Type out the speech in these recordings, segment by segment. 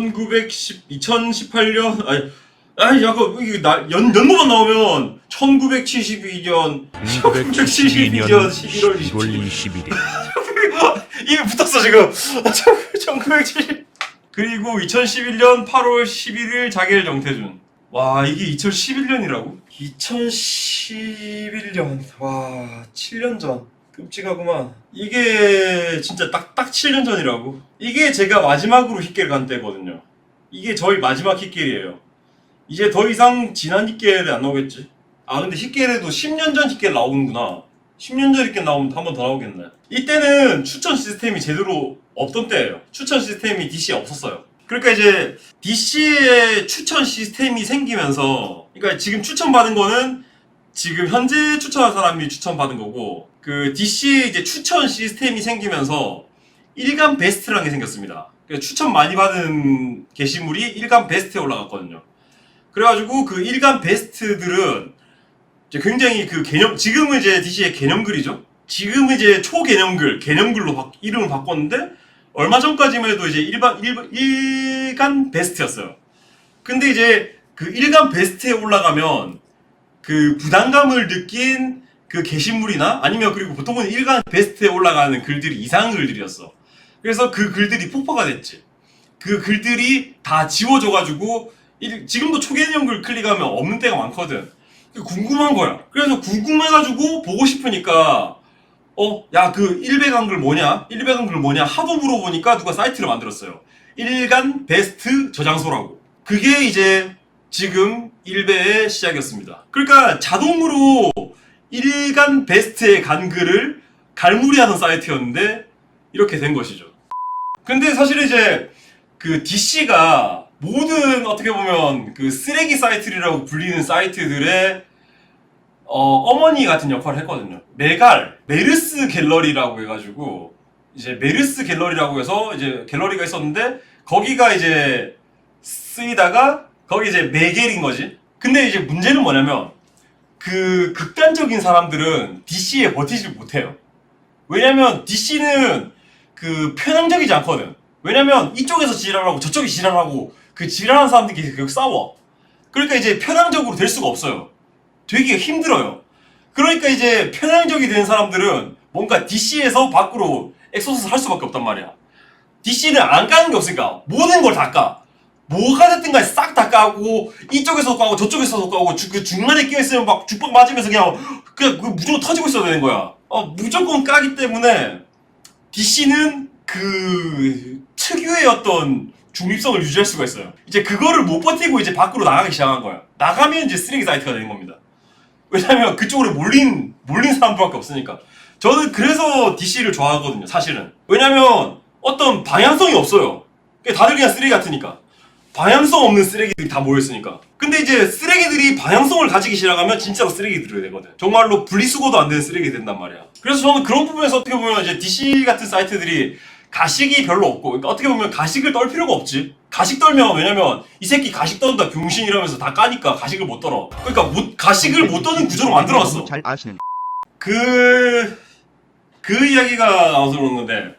1910 2018년 아니 아니 약간 이게 나 연, 연도만 나오면 1972년 1972년 11월 1월 27일 21일 이미 붙었어 지금. 1970 그리고 2011년 8월 11일 자결 정태준. 와 이게 2011년이라고? 2011년. 와 7년 전 끔찍하구만. 이게 진짜 딱 딱 7년 전이라고? 이게 제가 마지막으로 힙계를 간 때거든요. 이게 저희 마지막 힙계이에요. 이제 더 이상 지난 힙계를 안 나오겠지? 아 근데 힙계에도 10년 전 힙계 나오는구나. 10년 전 힙계 나오면 한 번 더 나오겠네. 이때는 추천 시스템이 제대로 없던 때예요. 추천 시스템이 DC에 없었어요. 그러니까 이제 DC의 추천 시스템이 생기면서 그러니까 지금 추천받은 거는 지금 현재 추천한 사람이 추천받은 거고 그 DC의 이제 추천 시스템이 생기면서 일간 베스트라는 게 생겼습니다. 추천 많이 받은 게시물이 일간 베스트에 올라갔거든요. 그래가지고 그 일간 베스트들은 이제 굉장히 그 개념 지금은 이제 DC의 개념글이죠. 지금은 이제 초개념글 개념글로 바- 이름을 바꿨는데 얼마 전까지만 해도 이제 일반 일, 일간 베스트였어요. 근데 이제 그 일간 베스트에 올라가면 그 부담감을 느낀 그 게시물이나 아니면 그리고 보통은 일간 베스트에 올라가는 글들이 이상한 글들이었어. 그래서 그 글들이 폭파가 됐지. 그 글들이 다 지워져가지고 일- 지금도 초개념 글 클릭하면 없는 때가 많거든. 궁금한 거야. 그래서 궁금해가지고 보고 싶으니까 어, 야, 그 일베간 글 뭐냐? 일베간 글 뭐냐? 하도 물어보니까 누가 사이트를 만들었어요. 일간 베스트 저장소라고. 그게 이제 지금 일베의 시작이었습니다. 그러니까 자동으로 일간 베스트에 간 글을 갈무리하는 사이트였는데 이렇게 된 것이죠. 근데 사실 이제 그 DC가 모든 어떻게 보면 그 쓰레기 사이트라고 불리는 사이트들의 어, 머니 같은 역할을 했거든요. 메갈, 메르스 갤러리라고 해가지고, 이제 메르스 갤러리라고 해서 이제 갤러리가 있었는데, 거기가 이제 쓰이다가, 거기 이제 메겔인 거지. 근데 이제 문제는 뭐냐면, 그 극단적인 사람들은 DC에 버티지 못해요. 왜냐면 DC는 그 편향적이지 않거든. 왜냐면 이쪽에서 지랄하고 저쪽이 지랄하고 그 지랄하는 사람들끼리 계속 싸워. 그러니까 이제 편향적으로 될 수가 없어요. 되게 힘들어요. 그러니까 이제 편향적이 된 사람들은 뭔가 DC에서 밖으로 엑소스를 할 수밖에 없단 말이야. DC는 안 까는 게 없으니까 모든 걸 다 까. 뭐가 됐든 간에 싹 다 까고 이쪽에서 까고 저쪽에서 까고 주- 그 중간에 끼어있으면 막 죽박 맞으면서 그냥 그냥 그 무조건 터지고 있어야 되는 거야. 어, 무조건 까기 때문에 DC는 그 특유의 어떤 중립성을 유지할 수가 있어요. 이제 그거를 못 버티고 이제 밖으로 나가기 시작한 거야. 나가면 이제 쓰레기 사이트가 되는 겁니다. 왜냐면 그쪽으로 몰린 몰린 사람들밖에 없으니까. 저는 그래서 DC를 좋아하거든요. 사실은. 왜냐면 어떤 방향성이 없어요. 다들 그냥 쓰레기 같으니까. 방향성 없는 쓰레기들이 다 모여있으니까. 근데 이제 쓰레기들이 방향성을 가지기 시작하면 진짜로 쓰레기들이 되거든. 정말로 분리수거도 안 되는 쓰레기 된단 말이야. 그래서 저는 그런 부분에서 어떻게 보면 이제 DC 같은 사이트들이 가식이 별로 없고, 그러니까 어떻게 보면 가식을 떨 필요가 없지. 가식 떨면 왜냐면 이 새끼 가식 떤다 병신이라면서 다 까니까 가식을 못 떨어. 그러니까 못, 가식을 못 떠는 구조로 만들어놨어. 잘 아시는 그, 그 이야기가 나와서 그런 건데,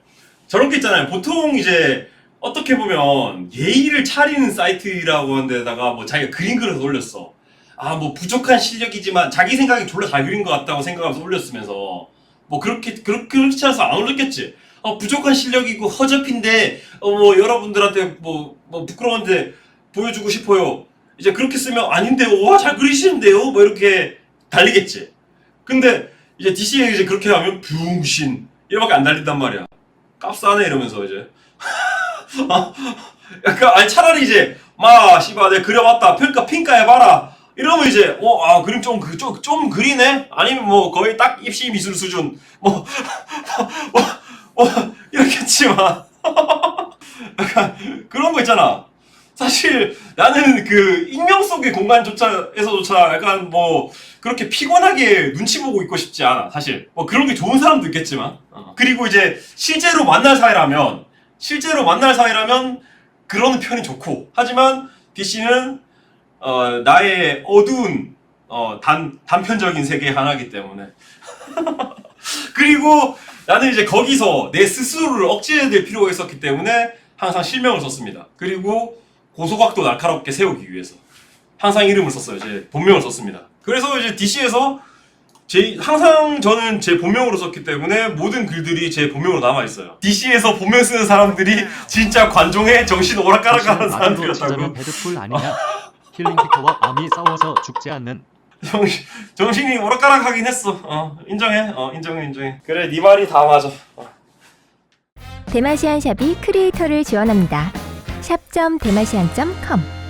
저런 게 있잖아요. 보통 이제, 어떻게 보면, 예의를 차리는 사이트라고 하는 데다가 뭐 자기가 그림 그려서 올렸어. 아, 뭐 부족한 실력이지만 자기 생각이 졸라 잘 그린 것 같다고 생각하면서 올렸으면서, 뭐 그렇게, 그렇, 그렇지 않아서 안 올렸겠지. 어, 부족한 실력이고 허접인데, 어, 뭐 여러분들한테 뭐, 뭐 부끄러운데 보여주고 싶어요. 이제 그렇게 쓰면 아닌데요. 와, 잘 그리시는데요. 뭐 이렇게 달리겠지. 근데 이제 DC에 이제 그렇게 하면 병신 이렇게밖에 안 달린단 말이야. 깝싸네 이러면서 이제 아, 약간 아니 차라리 이제 마 씨발 내가 그려봤다. 평가 평가해봐라. 이러면 이제 어 아 그림 좀좀 좀, 좀 그리네? 아니면 뭐 거의 딱 입시 미술 수준. 뭐 뭐, 뭐, 이렇겠지만 약간 그런 거 있잖아. 사실 나는 그 익명 속의 공간조차에서조차 약간 뭐 그렇게 피곤하게 눈치 보고 있고 싶지 않아 사실. 뭐 그런 게 좋은 사람도 있겠지만. 어. 그리고 이제 실제로 만날 사이라면 실제로 만날 사이라면 그런 편이 좋고 하지만 DC는 어, 나의 어두운 어, 단 단편적인 세계 하나이기 때문에 그리고 나는 이제 거기서 내 스스로를 억제해야 될 필요가 있었기 때문에 항상 실명을 썼습니다. 그리고 고소각도 날카롭게 세우기 위해서 항상 이름을 썼어요. 제 본명을 썼습니다. 그래서 이제 DC에서 제 항상 저는 제 본명으로 썼기 때문에 모든 글들이 제 본명으로 남아 있어요. DC에서 본명 쓰는 사람들이 진짜 관종의 정신 오락가락하는 사람들이었다고. 배드풀 아니냐? 힐링 캐커와 암이 싸워서 죽지 않는 정신 정신이 오락가락하긴 했어. 어 인정해. 어 인정해 인정해. 그래 네 말이 다 맞아. 어. 대마시안 샵이 크리에이터를 지원합니다. 샵.대마시안.com